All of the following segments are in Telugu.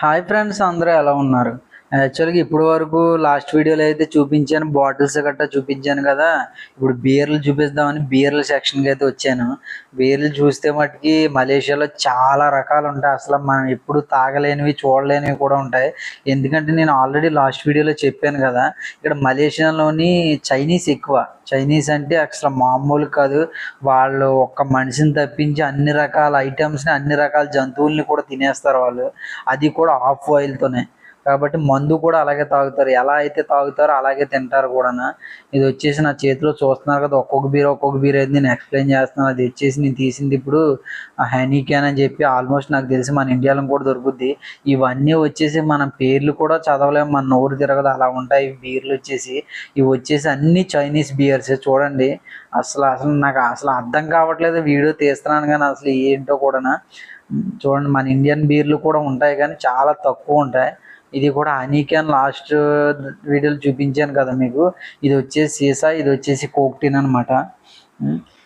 హాయ్ ఫ్రెండ్స్ అందరూ ఎలా ఉన్నారు? యాక్చువల్గా ఇప్పటి వరకు లాస్ట్ వీడియోలో అయితే చూపించాను బాటిల్స్ గట్టా చూపించాను కదా. ఇప్పుడు బీర్లు చూపిద్దామని బీర్ల సెక్షన్కి అయితే వచ్చాను. బీర్లు చూస్తే మటుకి మలేషియాలో చాలా రకాలు ఉంటాయి. అసలు మనం ఎప్పుడు తాగలేనివి చూడలేనివి కూడా ఉంటాయి. ఎందుకంటే నేను ఆల్రెడీ లాస్ట్ వీడియోలో చెప్పాను కదా ఇక్కడ మలేషియాలోని చైనీస్ ఎక్కువ. చైనీస్ అంటే అసలు మామూలు కాదు. వాళ్ళు ఒక్క మనిషిని తప్పించి అన్ని రకాల ఐటమ్స్ని అన్ని రకాల జంతువుల్ని కూడా తినేస్తారు వాళ్ళు. అది కూడా ఆఫ్ ఆయిల్తోనే. కాబట్టి మందు కూడా అలాగే తాగుతారు. ఎలా అయితే తాగుతారో అలాగే తింటారు కూడా ఇది వచ్చేసి నా చేతిలో చూస్తున్నారు కదా ఒక్కొక్క బీర్ ఒక్కొక్క బీర్ అయితే నేను ఎక్స్ప్లెయిన్ చేస్తున్నాను. అది వచ్చేసి నేను తీసింది ఇప్పుడు హనీ క్యాన్ అని చెప్పి ఆల్మోస్ట్ నాకు తెలిసి మన ఇండియాలో కూడా దొరుకుద్ది. ఇవన్నీ వచ్చేసి మనం పేర్లు కూడా చదవలేము. మన నోరు తిరగదు. అలా ఉంటాయి బీర్లు వచ్చేసి. ఇవి వచ్చేసి అన్ని చైనీస్ బీయర్స్ చూడండి. అసలు అసలు నాకు అసలు అర్థం కావట్లేదు. వీడియో తీస్తున్నాను కానీ అసలు ఏంటో కూడా చూడండి మన ఇండియన్ బీర్లు కూడా ఉంటాయి కానీ చాలా తక్కువ ఉంటాయి. ఇది కూడా హనీ లాస్ట్ వీడియోలు చూపించాను కదా మీకు. ఇది వచ్చేసి సీసా ఇది వచ్చేసి కోక్టిన్ అనమాట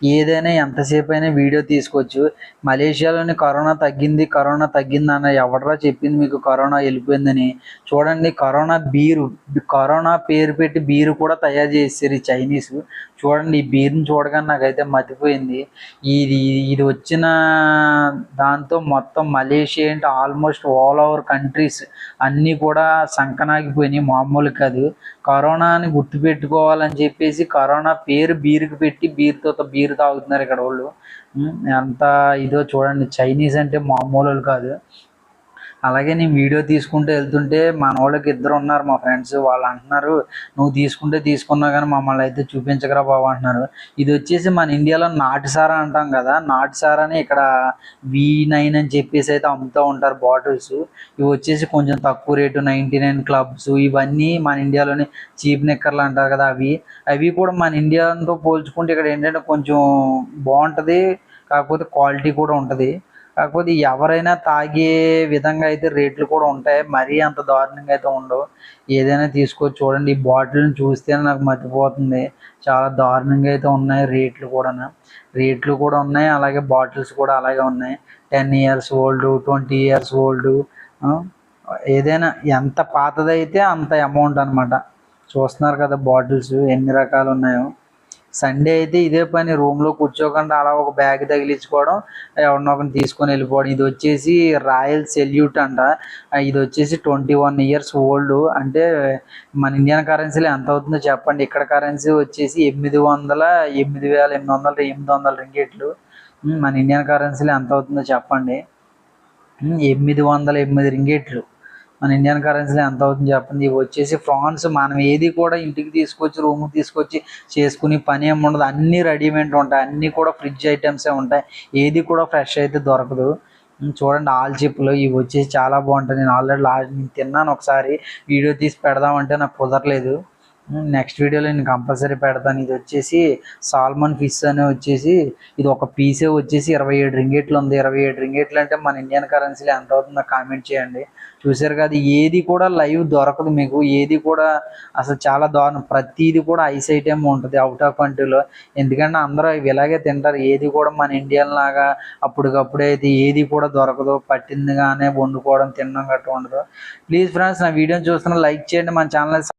ఏదైనా ఎంతసేపు అయినా వీడియో తీసుకోవచ్చు. మలేషియాలోని కరోనా తగ్గింది కరోనా తగ్గింది అన్న ఎవడరా చెప్పింది మీకు? కరోనా వెళ్ళిపోయిందని. చూడండి కరోనా బీరు కరోనా పేరు పెట్టి బీరు కూడా తయారు చేసారు ఈ చైనీస్. చూడండి ఈ బీర్ని చూడగానే నాకైతే మతిపోయింది. ఇది ఇది వచ్చిన దాంతో మొత్తం మలేషియా ఏంటి ఆల్మోస్ట్ ఆల్ ఓవర్ కంట్రీస్ అన్నీ కూడా సంకనాగిపోయినాయి. మామూలు కాదు. కరోనాని గుర్తుపెట్టుకోవాలని చెప్పేసి కరోనా పేరు బీరుకు పెట్టి బీరుతో బీరు తాగుతున్నారు ఇక్కడ వాళ్ళు అంతా ఇదో చూడండి చైనీస్ అంటే మామూలు కాదు. అలాగే నేను వీడియో తీసుకుంటూ వెళ్తుంటే మన వాళ్ళకి ఇద్దరు ఉన్నారు మా ఫ్రెండ్స్ వాళ్ళు అంటున్నారు నువ్వు తీసుకుంటే తీసుకున్నా కానీ మమ్మల్ని అయితే చూపించకరా బాబు అంటున్నారు. ఇది వచ్చేసి మన ఇండియాలో నాటుసారా అంటాం కదా నాటుసారాని ఇక్కడ వి నైన్ అని చెప్పేసి అయితే అమ్ముతూ ఉంటారు బాటిల్స్. ఇవి వచ్చేసి కొంచెం తక్కువ రేటు నైంటీ నైన్ క్లబ్స్ ఇవన్నీ మన ఇండియాలోని చీప్ నిక్కర్లు అంటారు కదా అవి. అవి కూడా మన ఇండియాతో పోల్చుకుంటే ఇక్కడ ఏంటంటే కొంచెం బాగుంటుంది కాకపోతే క్వాలిటీ కూడా ఉంటుంది. కాకపోతే ఎవరైనా తాగే విధంగా అయితే రేట్లు కూడా ఉంటాయి. మరీ అంత దారుణంగా అయితే ఉండవు. ఏదైనా తీసుకొచ్చి చూడండి ఈ బాటిల్ని చూస్తేనే నాకు మర్చిపోతుంది చాలా దారుణంగా అయితే ఉన్నాయి రేట్లు కూడా రేట్లు కూడా ఉన్నాయి. అలాగే బాటిల్స్ కూడా అలాగే ఉన్నాయి. Ten years old twenty years old ఏదైనా ఎంత పాతదైతే అంత అమౌంట్ అనమాట చూస్తున్నారు కదా బాటిల్స్ ఎన్ని రకాలు ఉన్నాయో. సండే అయితే ఇదే పని. రూమ్లో కూర్చోకుండా అలా ఒక బ్యాగ్ తగిలించుకోవడం ఎవరినో ఒకరిని తీసుకొని వెళ్ళిపోవడం. ఇది వచ్చేసి రాయల్ సెల్యూట్ అంట. ఇది వచ్చేసి ట్వంటీ వన్ ఇయర్స్ ఓల్డ్ అంటే మన ఇండియన్ కరెన్సీలో ఎంత అవుతుందో చెప్పండి. ఇక్కడ కరెన్సీ వచ్చేసి ఎనిమిది వందల ఎనిమిది వేల ఎనిమిది వందల ఎనిమిది వందల రింగేట్లు మన ఇండియన్ కరెన్సీలో ఎంత అవుతుందో చెప్పండి. ఎనిమిది వందల ఎనిమిది రింగేట్లు మన ఇండియన్ కరెన్సీలో ఎంత అవుతుంది చెప్పండి. ఇవి వచ్చేసి ఫ్రాన్స్ మనం ఏది కూడా ఇంటికి తీసుకొచ్చి రూమ్కి తీసుకొచ్చి చేసుకుని పని ఏమి ఉండదు. అన్నీ రెడీమేడ్ ఉంటాయి. అన్నీ కూడా ఫ్రిడ్జ్ ఐటమ్సే ఉంటాయి. ఏది కూడా ఫ్రెష్ అయితే దొరకదు. చూడండి ఆల్చెప్పులు ఇవి వచ్చేసి చాలా బాగుంటాయి. నేను ఆల్రెడీ లాస్ట్ నేను తిన్నాను ఒకసారి. వీడియో తీసి పెడదామంటే నాకు కుదరలేదు. నెక్స్ట్ వీడియోలో నేను కంపల్సరీ పెడతాను. ఇది వచ్చేసి సాల్మన్ ఫిష్ అని వచ్చేసి ఇది ఒక పీసే వచ్చేసి ఇరవై ఏడు రింగేట్లు ఉంది. ఇరవై ఏడు రింగేట్లు అంటే మన ఇండియన్ కరెన్సీలో ఎంత అవుతుందో కామెంట్ చేయండి. చూసారు కదా ఏది కూడా లైవ్ దొరకదు మీకు. ఏది కూడా అసలు చాలా దారుణం. ప్రతిది కూడా ఐస్ ఐటమ్ ఉంటుంది అవుట్ ఆఫ్ కంట్రీలో ఎందుకంటే అందరూ ఇలాగే తింటారు. ఏది కూడా మన ఇండియన్ లాగా అప్పటికప్పుడే అయితే ఏది కూడా దొరకదు. పట్టిందిగానే వండుకోవడం తినడం గట్రా ఉండదు. ప్లీజ్ ఫ్రెండ్స్ నా వీడియోని చూస్తున్న లైక్ చేయండి. మన ఛానల్